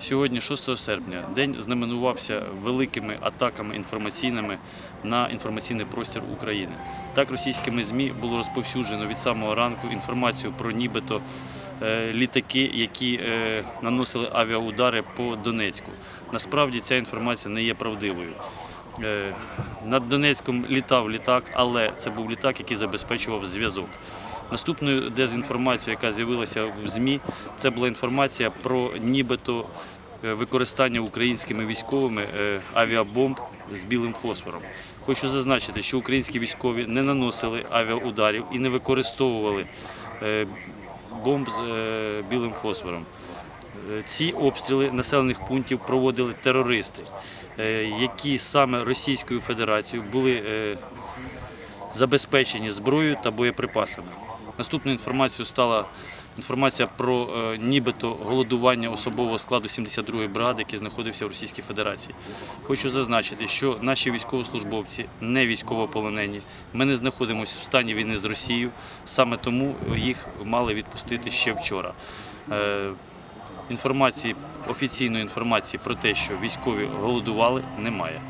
Сьогодні, 6 серпня, день знаменувався великими атаками інформаційними на інформаційний простір України. Так, російськими ЗМІ було розповсюджено від самого ранку інформацію про нібито е, літаки, які е, наносили авіаудари по Донецьку. Насправді ця інформація не є правдивою. Е, Над Донецьком літав літак, але це був літак, який забезпечував зв'язок. Наступною дезінформацією, яка з'явилася в ЗМІ, це була інформація про нібито е, використання українськими військовими е, авіабомб з білим фосфором. Хочу зазначити, що українські військові не наносили авіаударів і не використовували е, бомб з білим фосфором. Ці обстріли населених пунктів проводили терористи, які саме Російською Федерацією були забезпечені зброєю та боєприпасами. Наступною інформацією стала інформація про е, нібито голодування особового складу 72-ї бригади, який знаходився в Російській Федерації. Хочу зазначити, що наші військовослужбовці не військовополонені. Ми не знаходимося в стані війни з Росією, саме тому їх мали відпустити ще вчора. Е, Інформації, офіційної інформації про те, що військові голодували, немає.